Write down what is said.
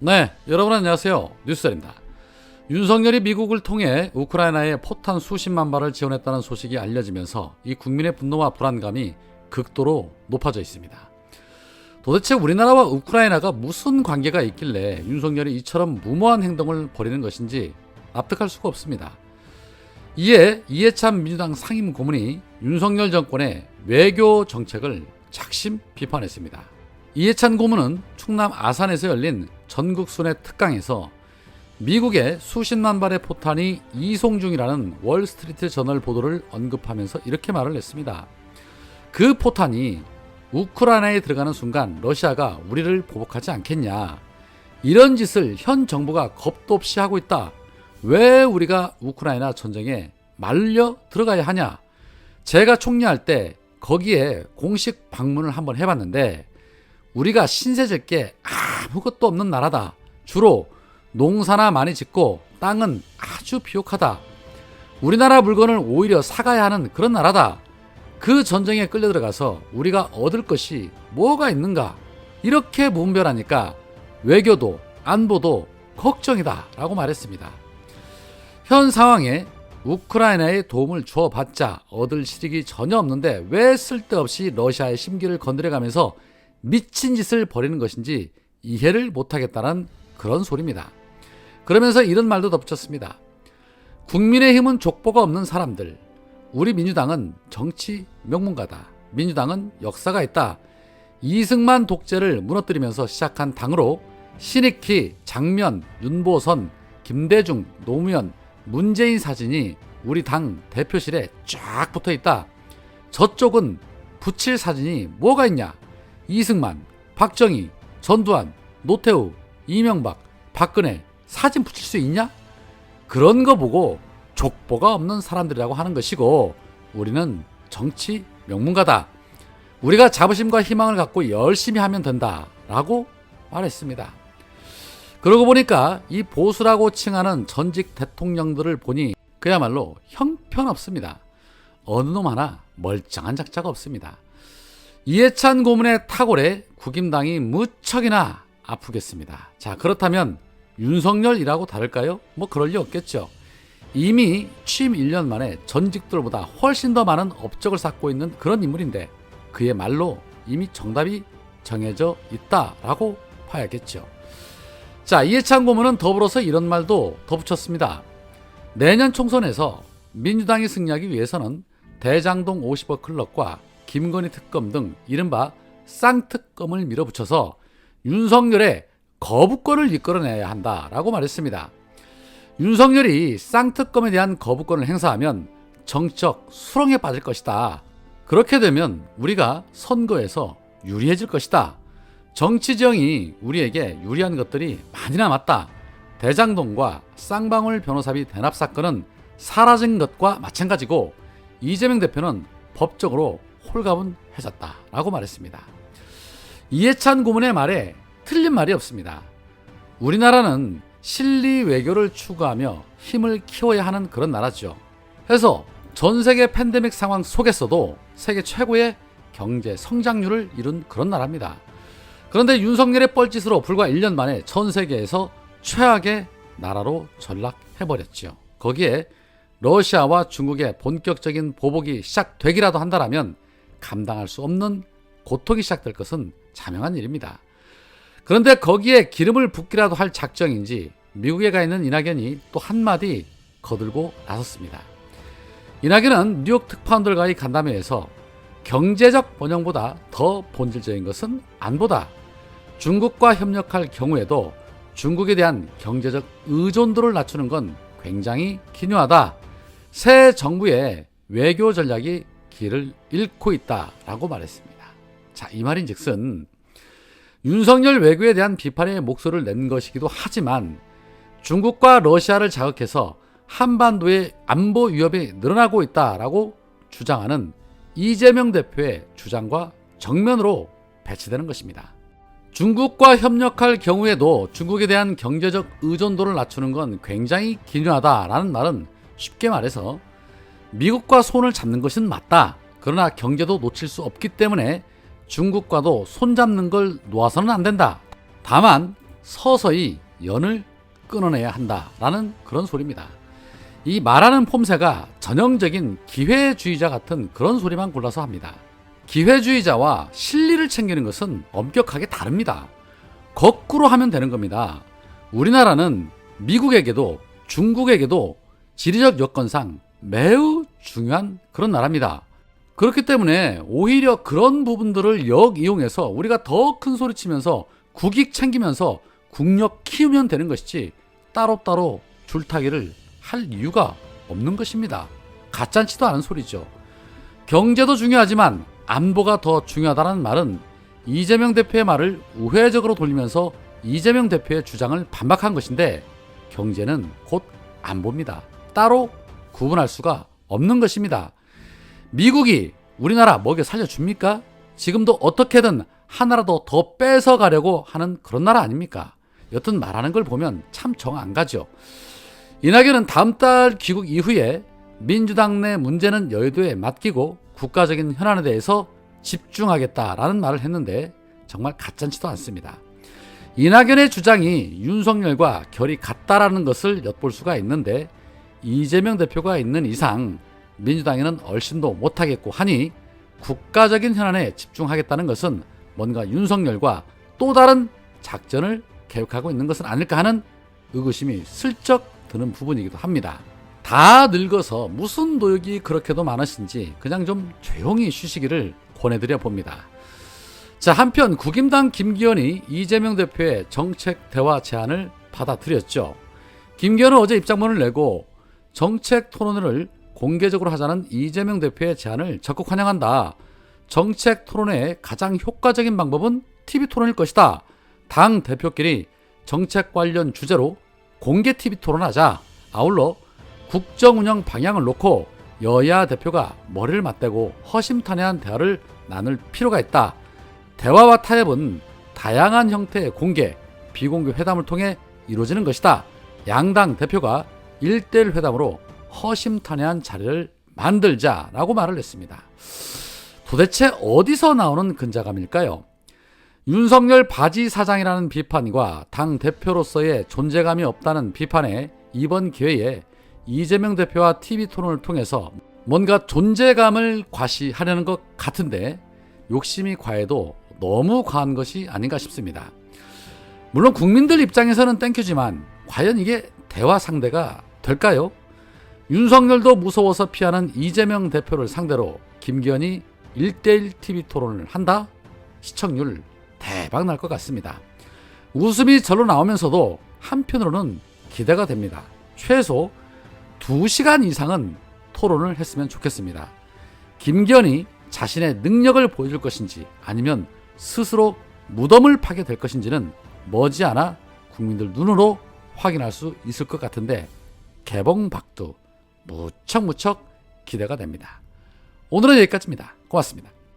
네, 여러분 안녕하세요. 뉴스입니다. 윤석열이 미국을 통해 우크라이나에 포탄 수십만 발을 지원했다는 소식이 알려지면서 이 국민의 분노와 불안감이 극도로 높아져 있습니다. 도대체 우리나라와 우크라이나가 무슨 관계가 있길래 윤석열이 이처럼 무모한 행동을 벌이는 것인지 납득할 수가 없습니다. 이에 이해찬 민주당 상임 고문이 윤석열 정권의 외교 정책을 작심 비판했습니다. 이해찬 고문은 충남 아산에서 열린 전국 순회 특강에서 미국의 수십만 발의 포탄이 이송 중이라는 월스트리트 저널 보도를 언급하면서 이렇게 말을 했습니다. 그 포탄이 우크라이나에 들어가는 순간 러시아가 우리를 보복하지 않겠냐. 이런 짓을 현 정부가 겁도 없이 하고 있다. 왜 우리가 우크라이나 전쟁에 말려 들어가야 하냐? 제가 총리할 때 거기에 공식 방문을 한번 해봤는데 우리가 신세질 게 아무것도 없는 나라다. 주로 농사나 많이 짓고 땅은 아주 비옥하다. 우리나라 물건을 오히려 사가야 하는 그런 나라다. 그 전쟁에 끌려 들어가서 우리가 얻을 것이 뭐가 있는가? 이렇게 문별하니까 외교도 안보도 걱정이다. 라고 말했습니다. 현 상황에 우크라이나에 도움을 주어봤자 얻을 실익이 전혀 없는데 왜 쓸데없이 러시아의 심기를 건드려가면서 미친 짓을 벌이는 것인지 이해를 못하겠다는 그런 소리입니다. 그러면서 이런 말도 덧붙였습니다. 국민의힘은 족보가 없는 사람들. 우리 민주당은 정치 명문가다. 민주당은 역사가 있다. 이승만 독재를 무너뜨리면서 시작한 당으로 신익희, 장면, 윤보선, 김대중, 노무현, 문재인 사진이 우리 당 대표실에 쫙 붙어 있다. 저쪽은 붙일 사진이 뭐가 있냐? 이승만, 박정희, 전두환, 노태우, 이명박, 박근혜 사진 붙일 수 있냐? 그런 거 보고 족보가 없는 사람들이라고 하는 것이고 우리는 정치 명문가다. 우리가 자부심과 희망을 갖고 열심히 하면 된다 라고 말했습니다. 그러고 보니까 이 보수라고 칭하는 전직 대통령들을 보니 그야말로 형편없습니다. 어느 놈 하나 멀쩡한 작자가 없습니다. 이해찬 고문의 탁월에 국임당이 무척이나 아프겠습니다. 자, 그렇다면 윤석열이라고 다를까요? 뭐 그럴 리 없겠죠. 이미 취임 1년 만에 전직들보다 훨씬 더 많은 업적을 쌓고 있는 그런 인물인데 그의 말로 이미 정답이 정해져 있다라고 봐야겠죠. 자, 이해찬 고문은 더불어서 이런 말도 덧붙였습니다. 내년 총선에서 민주당이 승리하기 위해서는 대장동 50억 클럽과 김건희 특검 등 이른바 쌍특검을 밀어붙여서 윤석열의 거부권을 이끌어내야 한다라고 말했습니다. 윤석열이 쌍특검에 대한 거부권을 행사하면 정적 수렁에 빠질 것이다. 그렇게 되면 우리가 선거에서 유리해질 것이다. 정치정이 우리에게 유리한 것들이 많이 남았다. 대장동과 쌍방울 변호사비 대납 사건은 사라진 것과 마찬가지고 이재명 대표는 법적으로 홀가분 해졌다라고 말했습니다. 이해찬 고문의 말에 틀린 말이 없습니다. 우리나라는 실리 외교를 추구하며 힘을 키워야 하는 그런 나라죠. 해서 전 세계 팬데믹 상황 속에서도 세계 최고의 경제 성장률을 이룬 그런 나라입니다. 그런데 윤석열의 뻘짓으로 불과 1년 만에 전 세계에서 최악의 나라로 전락해버렸죠. 거기에 러시아와 중국의 본격적인 보복이 시작되기라도 한다면 감당할 수 없는 고통이 시작될 것은 자명한 일입니다. 그런데 거기에 기름을 붓기라도 할 작정인지 미국에 가 있는 이낙연이 또 한마디 거들고 나섰습니다. 이낙연은 뉴욕 특파원들과의 간담회에서 경제적 번영보다 더 본질적인 것은 안보다. 중국과 협력할 경우에도 중국에 대한 경제적 의존도를 낮추는 건 굉장히 기묘하다. 새 정부의 외교 전략이 길을 잃고 있다라고 말했습니다. 자, 이 말인 즉슨 윤석열 외교에 대한 비판의 목소리를 낸 것이기도 하지만 중국과 러시아를 자극해서 한반도의 안보 위협이 늘어나고 있다라고 주장하는 이재명 대표의 주장과 정면으로 배치되는 것입니다. 중국과 협력할 경우에도 중국에 대한 경제적 의존도를 낮추는 건 굉장히 기묘하다라는 말은 쉽게 말해서 미국과 손을 잡는 것은 맞다. 그러나 경제도 놓칠 수 없기 때문에 중국과도 손 잡는 걸 놓아서는 안 된다. 다만 서서히 연을 끊어내야 한다라는 그런 소리입니다. 이 말하는 폼새가 전형적인 기회주의자 같은 그런 소리만 골라서 합니다. 기회주의자와 실리를 챙기는 것은 엄격하게 다릅니다. 거꾸로 하면 되는 겁니다. 우리나라는 미국에게도 중국에게도 지리적 여건상 매우 중요한 그런 나라입니다. 그렇기 때문에 오히려 그런 부분들을 역이용해서 우리가 더 큰 소리 치면서 국익 챙기면서 국력 키우면 되는 것이지 따로따로 줄타기를 할 이유가 없는 것입니다. 가짠치도 않은 소리죠. 경제도 중요하지만 안보가 더 중요하다는 말은 이재명 대표의 말을 우회적으로 돌리면서 이재명 대표의 주장을 반박한 것인데 경제는 곧 안보입니다. 따로 구분할 수가 없는 것입니다. 미국이 우리나라 먹여 살려줍니까? 지금도 어떻게든 하나라도 더 뺏어가려고 하는 그런 나라 아닙니까? 여튼 말하는 걸 보면 참 정 안 가죠. 이낙연은 다음 달 귀국 이후에 민주당 내 문제는 여의도에 맡기고 국가적인 현안에 대해서 집중하겠다라는 말을 했는데 정말 가짠치도 않습니다. 이낙연의 주장이 윤석열과 결이 같다라는 것을 엿볼 수가 있는데 이재명 대표가 있는 이상 민주당에는 얼씬도 못하겠고 하니 국가적인 현안에 집중하겠다는 것은 뭔가 윤석열과 또 다른 작전을 계획하고 있는 것은 아닐까 하는 의구심이 슬쩍 드는 부분이기도 합니다. 다 늙어서 무슨 노역이 그렇게도 많으신지 그냥 좀 조용히 쉬시기를 권해드려 봅니다. 자, 한편 국임당 김기현이 이재명 대표의 정책 대화 제안을 받아들였죠. 김기현은 어제 입장문을 내고 정책 토론회를 공개적으로 하자는 이재명 대표의 제안을 적극 환영한다. 정책 토론회의 가장 효과적인 방법은 TV 토론일 것이다. 당 대표끼리 정책 관련 주제로 공개 TV 토론하자. 아울러 국정 운영 방향을 놓고 여야 대표가 머리를 맞대고 허심탄회한 대화를 나눌 필요가 있다. 대화와 타협은 다양한 형태의 공개, 비공개 회담을 통해 이루어지는 것이다. 양당 대표가 1대1 회담으로 허심탄회한 자리를 만들자라고 말을 했습니다. 도대체 어디서 나오는 근자감일까요? 윤석열 바지 사장이라는 비판과 당 대표로서의 존재감이 없다는 비판에 이번 기회에 이재명 대표와 TV 토론을 통해서 뭔가 존재감을 과시하려는 것 같은데 욕심이 과해도 너무 과한 것이 아닌가 싶습니다. 물론 국민들 입장에서는 땡큐지만 과연 이게 대화 상대가 될까요? 윤석열도 무서워서 피하는 이재명 대표를 상대로 김기현이 1대1 TV 토론을 한다? 시청률 대박 날 것 같습니다. 웃음이 절로 나오면서도 한편으로는 기대가 됩니다. 최소 2시간 이상은 토론을 했으면 좋겠습니다. 김기현이 자신의 능력을 보여줄 것인지 아니면 스스로 무덤을 파게 될 것인지는 머지않아 국민들 눈으로 확인할 수 있을 것 같은데 개봉박두 무척 무척 기대가 됩니다. 오늘은 여기까지입니다. 고맙습니다.